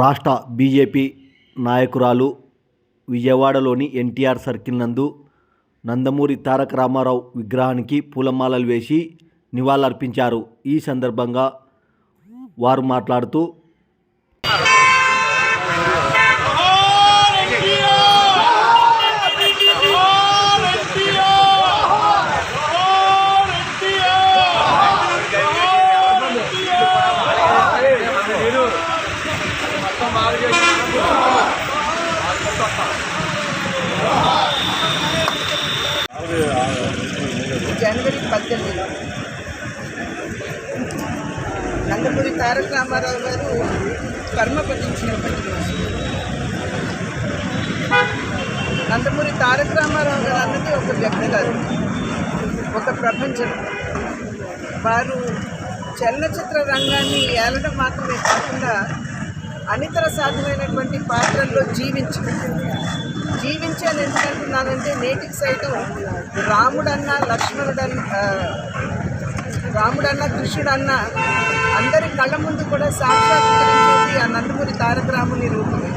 రాష్ట్ర బీజేపీ నాయకురాలు విజయవాడలోని ఎన్టీఆర్ సర్కిల్ నందు నందమూరి తారక రామారావు విగ్రహానికి పూలమాలలు వేసి నివాళులర్పించారు. ఈ సందర్భంగా వారు మాట్లాడుతూ జనవరి పద్దెనిమిది. నందమూరి తారక రామారావు గారు కర్మ పఠించినప్పటి రోజు నందమూరి తారక రామారావు గారు అన్నది ఒక వ్యక్తి కాదు ఒక ప్రపంచం. వారు చలనచిత్ర రంగాన్ని ఏలడం మాత్రమే కాకుండా అనితర సాధ్యమైనటువంటి పాత్రల్లో జీవించి. జీవించాను ఎందుకంటున్నానంటే నేటికి సైతం రాముడన్న లక్ష్మణుడన్న రాముడన్న కృష్ణుడన్న అందరి కళ్ళ ముందు కూడా సాక్షాత్కరించేది ఆ నందమూరి తారక రాముని రూపమే.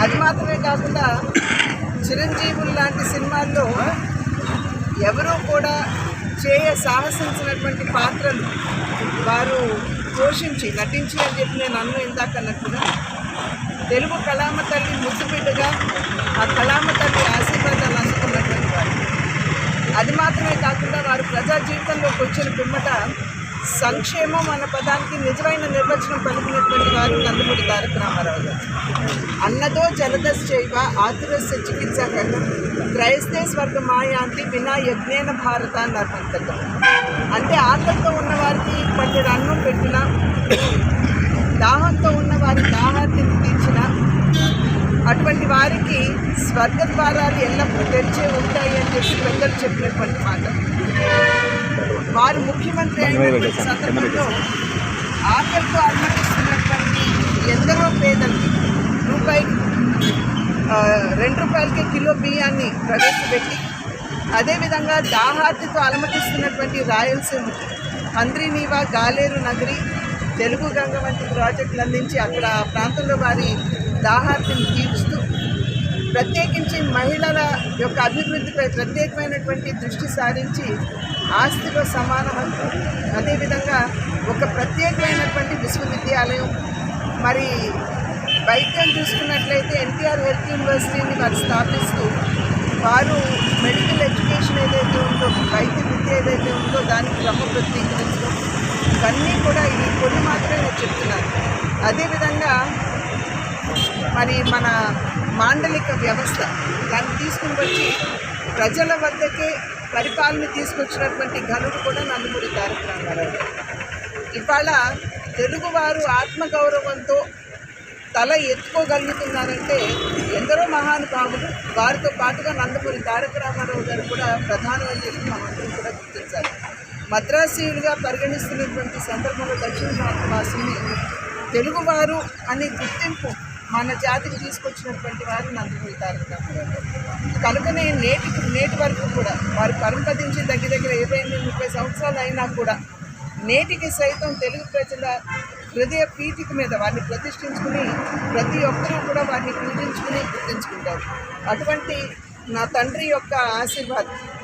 అది మాత్రమే కాకుండా చిరంజీవులు లాంటి సినిమాల్లో ఎవరూ కూడా చేయ సాహసించినటువంటి పాత్రలు వారు పోషించి నటించి అని చెప్పి నేను అన్ను ఇందాక అన్నట్టుగా తెలుగు కళామ తల్లి ముద్దు ఆ కళామ తల్లి ఆశీర్వాదాలు అందుకున్నటువంటి వారు. అది మాత్రమే కాకుండా వారు ప్రజా జీవితంలోకి వచ్చిన పిమ్మట సంక్షేమం అన్న పదానికి నిజమైన నిర్వచనం పలికినటువంటి వారు నందమూరి తారక రామారావు గారు. అన్నదో జలదస్ చేయవ ఆతురస్య చికిత్స కన్నా క్రైస్తే స్వర్గ మాయాంతి వినా యజ్ఞేన భారత అన్నారు అంటే ఆకలితో ఉన్న వారికి పట్టెడు అన్నం పెట్టినా దాహంతో ఉన్న వారి దాహాన్ని తీర్చిన అటువంటి వారికి స్వర్గ ద్వారాలు ఎల్లప్పుడూ తెరిచే ఉంటాయి అని చెప్పి పెద్దలు చెప్పినటువంటి మాట. వారు ముఖ్యమంత్రి అయినటువంటి సందర్భంలో ఆకలితో అనుమతిస్తున్నటువంటి ఎందరో పేదలకి రూపాయి రెండు రూపాయలకి కిలో బియ్యాన్ని ప్రవేశపెట్టి అదేవిధంగా దాహార్తితో అలమటిస్తున్నటువంటి రాయలసీమకి హంద్రీనీవా గాలేరు నగరి తెలుగు గంగ వంటి ప్రాజెక్టులు అందించి అక్కడ ప్రాంతంలో వారి దాహార్తిని తీరుస్తూ ప్రత్యేకించి మహిళల యొక్క అభివృద్ధిపై ప్రత్యేకమైనటువంటి దృష్టి సారించి ఆస్తిలో సమాన హక్కు అదేవిధంగా ఒక ప్రత్యేకమైనటువంటి విశ్వవిద్యాలయం. మరి వైద్యం చూసుకున్నట్లయితే ఎన్టీఆర్ హెల్త్ యూనివర్సిటీని వారు స్థాపిస్తూ వారు మెడికల్ ఎడ్యుకేషన్ ఏదైతే ఉందో వైద్య విద్య ఏదైతే ఉందో దానికి క్రమబద్ధీకరించడం ఇవన్నీ కూడా ఇవి కొన్ని మాత్రమే నేను చెప్తున్నాను. అదేవిధంగా మరి మన మాండలిక వ్యవస్థ దాన్ని తీసుకుని వచ్చి ప్రజల వద్దకే పరిపాలన తీసుకొచ్చినటువంటి ఘనుడు కూడా నందమూరి తారక రామారావు ఇవాళ తెలుగువారు ఆత్మగౌరవంతో తల ఎత్తుకోగలుగుతున్నారంటే ఎందరో మహానుభావులు వారితో పాటుగా నందమూరి తారక రామారావు గారు కూడా ప్రధానమని చెప్పి మనందరం కూడా గుర్తించాలి. మద్రాసీయులుగా పరిగణిస్తున్నటువంటి సందర్భంలో దక్షిణ భారతవాసుల్ని తెలుగువారు అనే గుర్తింపు మన జాతికి తీసుకొచ్చినటువంటి వారు నందమూరి తారక కనుకనే నేటి నేటి వరకు కూడా వారు పరంపదించి దగ్గర దగ్గర ఇరవై ఎనిమిది ముప్పై సంవత్సరాలు అయినా కూడా నేటికి సైతం తెలుగు ప్రజల హృదయ పీఠిక మీద వారిని ప్రతిష్ఠించుకుని ప్రతి ఒక్కరూ కూడా వారిని పూజించుకుని గుర్తించుకుంటారు. అటువంటి నా తండ్రి యొక్క ఆశీర్వాదం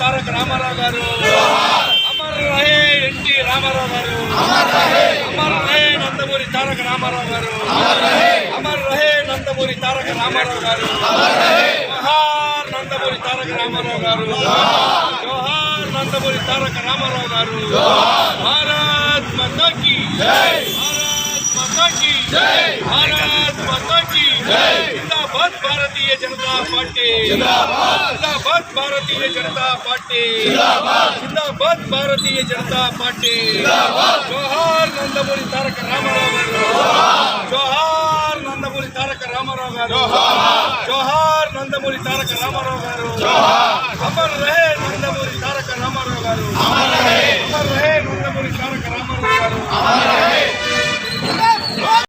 తారక రామారావు గారు. అమర్ రహే ఎన్టీ రామారావు గారు. అమర్ రహే నందమూరి తారక రామారావు గారు. అమర్ రహే నందమూరి తారక రామారావు గారు. జోహార్ నందమూరి తారక రామారావు గారు. జోహార్ నందమూరి తారక రామారావు గారు. భారత్ మతాకి. భారత్ మతాకి. భారత్ జిందాబాద్ భారతీయ జనతా పార్టీ. జిందాబాద్. భారతీయ జనతా పార్టీ. జిందాబాద్. భారతీయ జనతా పార్టీ. జోహార్ నందమూరి తారక రామారావు గారు. జోహార్. నందమూరి తారక రామారావు గారు. జోహార్. నందమూరి తారక రామారావు గారు. అమర్